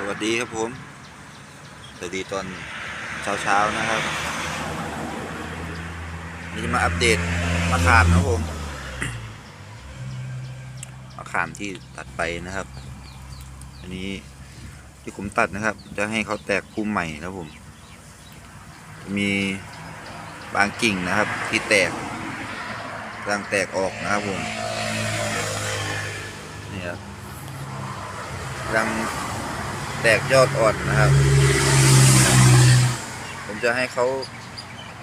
สวัสดีครับผม สวัสดีตอนเช้าๆนะครับนี่จะมาอัปเดตมะขามนะผมมะขามที่ตัดไปนะครับ อันนี้ที่ผมตัดนะครับ จะให้เขาแตกพุ่มใหม่นะผม มีบางกิ่งนะครับ ที่แตกกำลังแตกออกนะครับผมนี่ครับกำลัง แตกยอดอ่อนนะครับ ผมจะให้เขา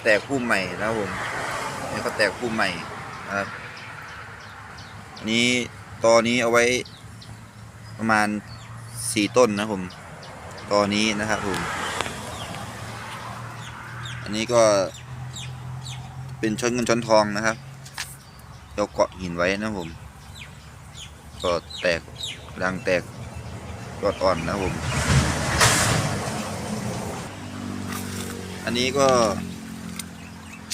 แตกพุ่มใหม่นะครับผมให้เขาแตกพุ่มใหม่นะครับนนี้ตอนนี้เอาไว้ประมาณสี่ต้นนะครับผมตอนนี้นะครับผม อันนี้ก็เป็นช้อนเงินช้อนทองนะครับเราเกาะหินไว้นะผม ก็แตกรังแตก ยอดอ่อนนะผม อันนี้ก็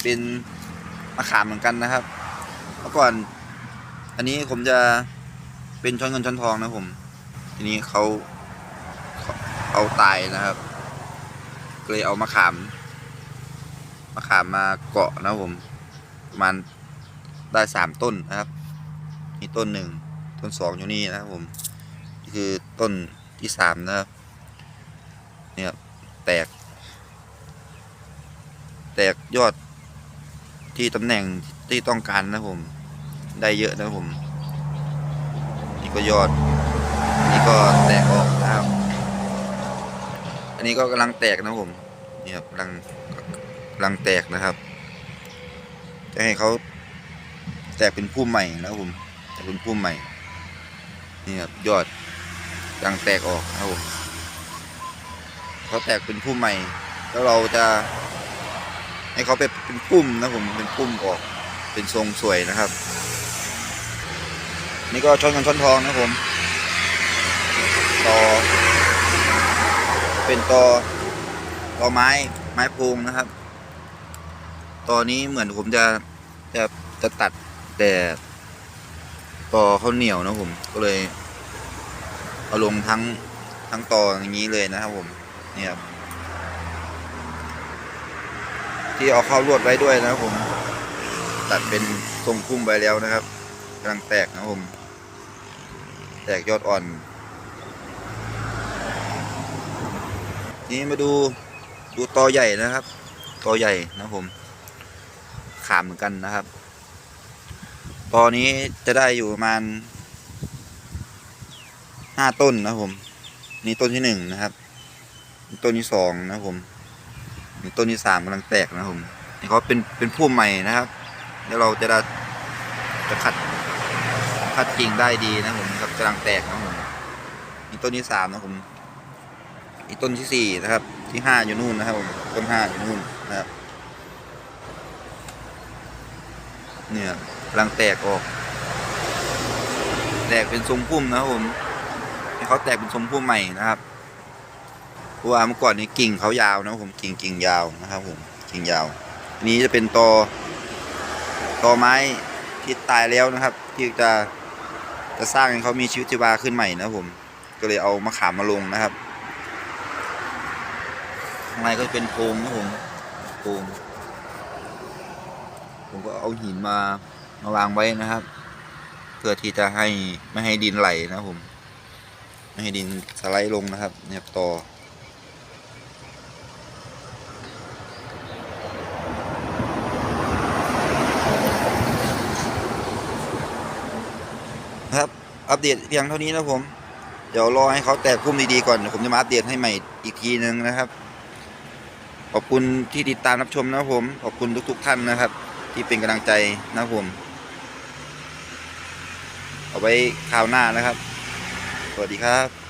เป็นมะขามเหมือนกันนะครับ เมื่อก่อน อันนี้ผมจะเป็นช้อนเงินช้อนทองนะผม ทีนี้เขาเขาเอาตายนะครับก็เลยเอามะขาม มะขามมาเกาะนะผม ประมาณได้สามต้นนะครับ นี่ต้นหนึ่ง ต้นสองอยู่นี่นะครับผม นี่คือต้น ที่สามนะครับ เนี่ยแตก แตกยอดที่ตำแหน่งที่ต้องการนะผม ได้เยอะนะผม นี่ก็ยอด นี่ก็แตกออกนะครับ อันนี้ก็กำลังแตกนะผม เนี่ครับกำลังกำลังแตกนะครับ จะให้เขาแตกเป็นพุ่มใหม่นะผม แตกเป็นพุ่มใหม่ นี่ครับยอด ดังแตกออกนะครับผมเขาแตกเป็นพุ่มใหม่ แล้วเราจะ ให้เขาเป็นเป็นพุ่มนะผมเป็นพุ่มออกเป็นทรงสวยนะครับ นี่ก็ช้อนกันช้อนทองนะผมต่อ เป็นต่อต่อไม้ไม้พงนะครับตอนนี้เหมือนผมจะจะจะตัดแต่ต่อเขาเหนียวนะผมก็เลย เอาลงทั้งทั้งต่ออย่างนี้เลยนะครับผมเนี่ยครับที่เอาเข้าลวดไว้ด้วยนะครับผม ตัดเป็นทรงพุ่มไปแล้วนะครับกำลังแตกนะครับผม แตกยอดอ่อน นี้มาดูดูตอใหญ่นะครับตอใหญ่นะครับผม ขามเหมือนกันนะครับ ตอนี้จะได้อยู่ประมาณ ห้าต้นนะครับผม นี่ต้นที่หนึ่งนะครับ ต้นที่สองนะครับผมนี่ต้นที่สามกำลังแตกนะครับผมนี่เขาเป็นเป็นพุ่มใหม่นะครับแล้วเราจะได้จะคัดคัดกิ่งได้ดีนะครับผมครับกำลังแตกนะครับผมนี่ต้นที่สามนะครับผมอีกต้นที่สี่นะครับ ที่ห้าอยู่นู่นนะครับผมต้นห้าอยู่นู่นนะครับ เนี่ยกำลังแตกออก แตกเป็นทรงพุ่มนะครับผม เขาแตกเป็นทรงพุ่ใหม่นะครับเพราะว่าเมื่อก่อนนี้กิ่งเขายาวนะผมกิ่งกิ่งยาวนะครับผมกิ่งยาวอันนี้จะเป็นตอตอไม้ที่ตายแล้วนะครับ ที่จะจะสร้างให้เขามีชีวิตชีวาขึ้นใหม่นะผมก็เลยเอามะขามมาลงนะครับข้างในก็จะเป็นโพรงนะผมโพรงผมก็เอาหินมามาวางไว้นะครับ เพื่อที่จะให้ไม่ให้ดินไหลนะผม ไม่ให้ดินสไลด์ลงนะครับ เนี่ยต่อครับ อัปเดตเพียงเท่านี้นะผม เดี๋ยวรอให้เขาแตกพุ่มดีๆก่อนเดี๋ยวผมจะมาอัปเดตให้ใหม่อีกทีนึงนะครับ ขอบคุณที่ติดตามรับชมนะผม ขอบคุณทุก ๆ ท่านนะครับ ที่เป็นกำลังใจนะผม เอาไว้คราวหน้านะครับ วัสดีครับ